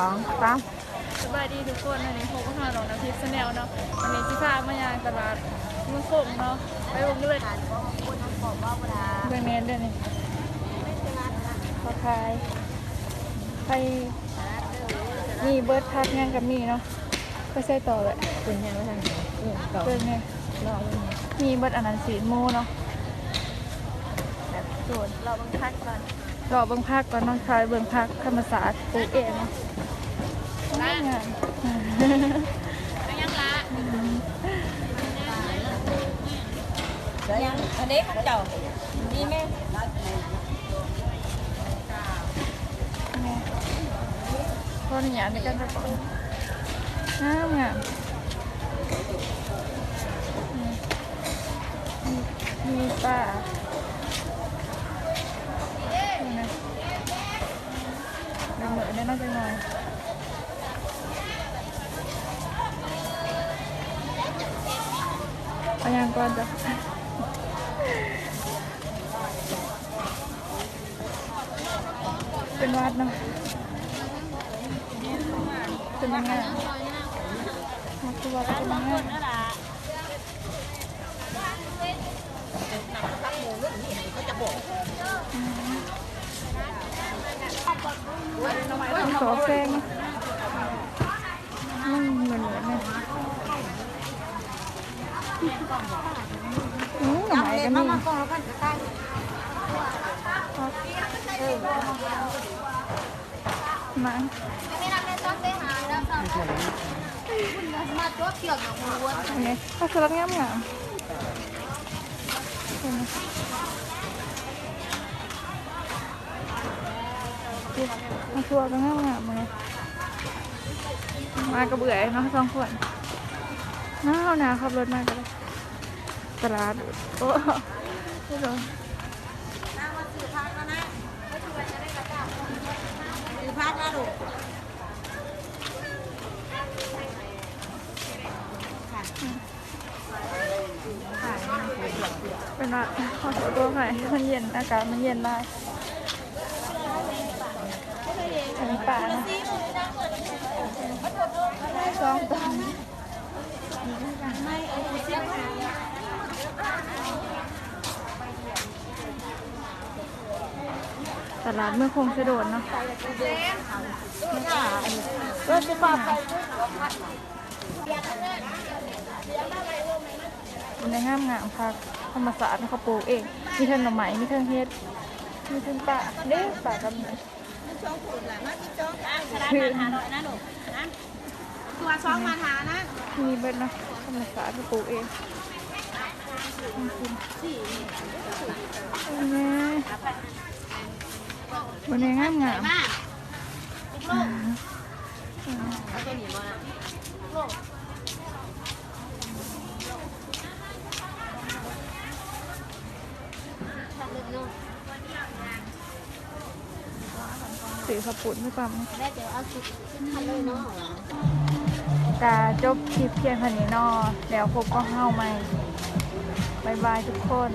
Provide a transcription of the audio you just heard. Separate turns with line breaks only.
สองสาม
สบายดีทุกคนอันนี้พบกับเราน้ำทิพย์แนลเนาะวันนี้ที่พามายางตลาดเมืองโขงเนาะไปวงเลือดเบื้องเน้นด้วยนี่ขอขายไปมีเบิร์ดพัดงานกับมีเนาะไปใส่ต่อเลย
เป็นยังไงทางไหนเออต่อ
เบื้องเนี่ย
รอเลย
มีเบิร์ดอันนั้นสีโมเนาะแบบส่วนเราบังพักก่อนรอเบิ่งพักก่อนน้องชายเบิ่งพักธรรมศาสตร์ปลูกเองเนาะ งานงาน
ยังอันนี้ของเจ้านี่
เอายังก่อนจ้ะเป็นวัดเนาะเป็นยังไงมันคือว่าเป็นยังไงสอแฟงมันเหมือนเหมือนเนี่ย อืมหน่อไม้ก็มีมาอันนี้ก็คือรักงามงามเห็นไหมดูมันคือรักงามงามเลยมากระเบื่อเนาะสองคน นาวหนาวขับรถมากันเลยตลาดโอ้ไม่โดน
คือพักนะลูก
เป็นว่าขอโทษตัวหน่อยมันเย็นอากาศมันเย็นได้อันนี้ป่านะสองตัว ตลาดเมื่อคงสะโดดเนาะ
ก็จะปาไป
มันในห้ามงามพักธรรมศาสตร์เขาปลูกเอง มีเทิงหน่อไม้มีเทิงเฮ็ด มีเทิงป่าเด้ป่ากับนี่คือ
ตัวช้องมาทานะ
มีเบิดเนาะธรรมศาสตร์เขาปลูกเองวัน นี้วันนี้งามงาม
สี
สีขาวปุ่นไม่ปั๊ม
แม่เดี๋ยวเอาชุดทันเลยเนาะ
กาจบคลิปเพียงเท่านี้นอแล้วพบก็เฮ้าใหม่บายบายทุกคน